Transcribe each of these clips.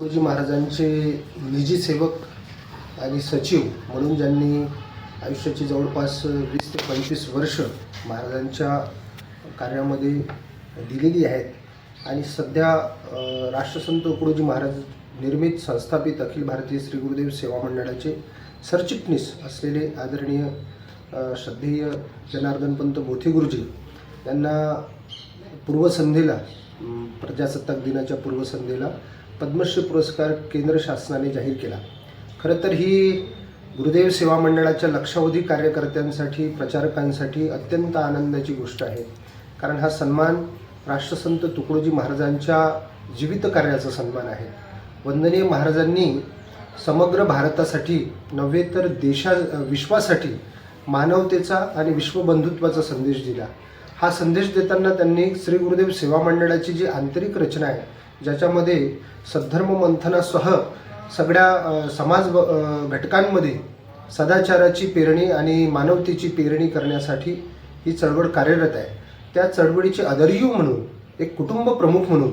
गुरुजी महाराजांचे निजी सेवक आणि सचिव म्हणून ज्यांनी आयुष्याची जवळपास वीस ते पंचवीस वर्ष महाराजांच्या कार्यामध्ये दिलेली आहेत. आणि सध्या राष्ट्रसंत तुकडोजी महाराज निर्मित संस्थापित अखिल भारतीय श्री गुरुदेव सेवा मंडळाचे सरचिटणीस असलेले आदरणीय श्रद्धेय जनार्दनपंत बोथे गुरुजी यांना पूर्वसंध्येला प्रजासत्ताक दिनाच्या पूर्वसंध्येला पद्मश्री पुरस्कार केंद्र शासनाने जाहीर केला. खरं तर ही गुरुदेव सेवा मंडळाच्या लक्षावधी कार्यकर्त्यांसाठी प्रचारकांसाठी अत्यंत आनंदाची गोष्ट आहे. कारण हा सन्मान राष्ट्रसंत तुकडोजी महाराजांच्या जीवित कार्याचा सन्मान आहे. वंदनीय महाराजांनी समग्र भारतासाठी नव्हे तर देशा विश्वासाठी मानवतेचा आणि विश्वबंधुत्वाचा संदेश दिला. हा संदेश देताना त्यांनी श्री गुरुदेव सेवा मंडळाची जी आंतरिक रचना आहे ज्याच्यामध्ये सद्धर्म मंथनासह सगळ्या समाज व- घटकांमध्ये सदाचाराची पेरणी आणि मानवतेची पेरणी करण्यासाठी ही चळवळ कार्यरत आहे. त्या चळवळीचे आदरयू म्हणून एक कुटुंब प्रमुख म्हणून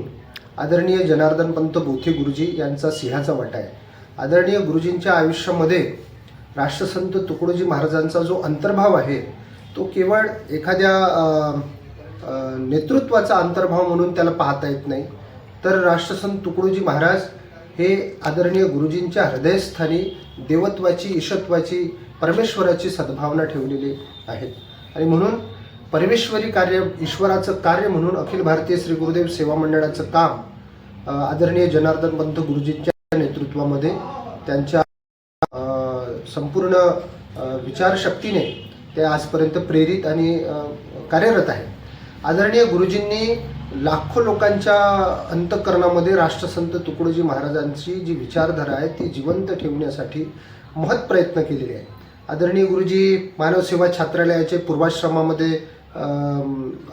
आदरणीय जनार्दन पंत बोथे गुरुजी यांचा सिंहाचा वाटा आहे. आदरणीय गुरुजींच्या आयुष्यामध्ये राष्ट्रसंत तुकडोजी महाराजांचा जो अंतर्भाव आहे तो केवळ एखाद्या नेतृत्वाचा अंतर्भाव म्हणून त्याला पाहता येत नाही. तर राष्ट्रसंत तुकडोजी महाराज हे आदरणीय गुरुजींच्या हृदयस्थानी देवत्वाची ईशत्वाची परमेश्वराची सद्भावना ठेवलेली आहेत. आणि म्हणून परमेश्वरी कार्य ईश्वराचं कार्य म्हणून अखिल भारतीय श्री गुरुदेव सेवा मंडळाचं काम आदरणीय जनार्दन पंत गुरुजींच्या नेतृत्वामध्ये त्यांच्या संपूर्ण विचारशक्तीने ते आजपर्यंत प्रेरित आणि कार्यरत आहे आदरणीय गुरुजींनी लाखो लोकांच्या अंतकरणामध्ये राष्ट्रसंत तुकडोजी महाराजांची जी विचारधारा आहे ती जिवंत ठेवण्यासाठी महत् प्रयत्न केलेले आहे आदरणीय गुरुजी मानवसेवा छात्रालयाचे पूर्वाश्रमामध्ये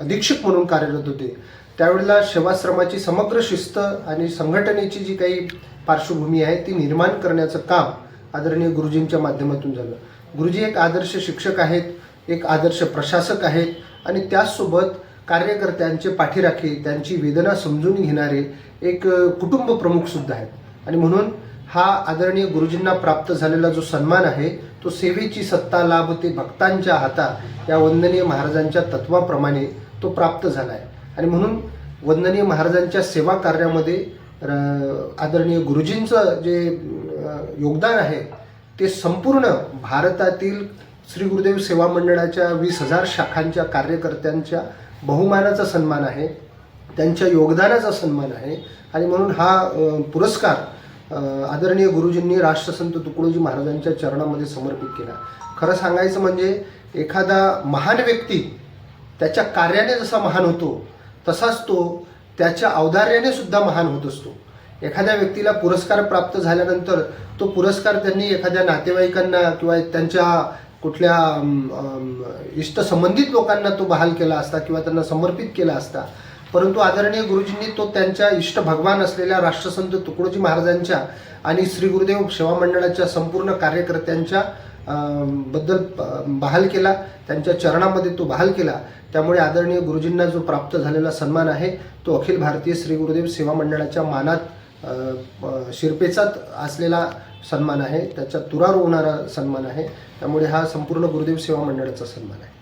अधीक्षक म्हणून कार्यरत होते. त्यावेळेला सेवाश्रमाची समग्र शिस्त आणि संघटनेची जी काही पार्श्वभूमी आहे ती निर्माण करण्याचं काम आदरणीय गुरुजींच्या माध्यमातून झालं. गुरुजी एक आदर्श शिक्षक आहेत एक आदर्श प्रशासक आहेत आणि त्याचसोबत कार्यकर्त्यांचे पाठीराखे त्यांची वेदना समजून घेणारे एक कुटुंब प्रमुख सुद्धा आहेत. आणि म्हणून हा आदरणीय गुरुजींना प्राप्त झालेला जो सन्मान आहे तो सेवेची सत्ता लाभ ते भक्तांच्या हाता या वंदनीय महाराजांच्या तत्वाप्रमाणे तो प्राप्त झाला आहे. आणि म्हणून वंदनीय महाराजांच्या सेवा कार्यामध्ये र- आदरणीय गुरुजींचं जे योगदान आहे ते संपूर्ण भारतातील श्री गुरुदेव सेवा मंडळाच्या वीस हजार शाखांच्या कार्यकर्त्यांच्या बहुमानाचा सन्मान आहे त्यांच्या योगदानाचा सन्मान आहे आणि म्हणून हा पुरस्कार आदरणीय गुरुजींनी राष्ट्रसंत तुकडोजी महाराजांच्या चरणामध्ये समर्पित केला. खरं सांगायचं म्हणजे एखादा महान व्यक्ती त्याच्या कार्याने जसा महान होतो तसाच तो त्याच्या औदार्याने सुद्धा महान होत असतो. एखाद्या व्यक्तीला पुरस्कार प्राप्त झाल्यानंतर तो पुरस्कार त्यांनी एखाद्या नातेवाईकांना किंवा त्यांच्या कुठल्या इष्ट संबंधित इष्टसंबंधित लोकांना तो बहाल केला असता किंवा त्यांना समर्पित केला असता. परंतु आदरणीय गुरुजींनी तो त्यांच्या इष्ट भगवान असलेल्या राष्ट्रसंत तुकडोजी महाराजांच्या आणि श्री गुरुदेव सेवा मंडळाच्या संपूर्ण कार्यकर्त्यांच्या बद्दल बहाल केला. त्यांच्या चरणामध्ये तो बहाल केला. त्यामुळे आदरणीय गुरुजींना जो प्राप्त झालेला सन्मान आहे तो अखिल भारतीय श्री गुरुदेव सेवा मंडळाच्या मानात शिरपेचात असलेला सन्मान आहे त्याच्या तुरार होणारा सन्मान आहे. त्यामुळे हा संपूर्ण गुरुदेव सेवा मंडळाचा सन्मान आहे.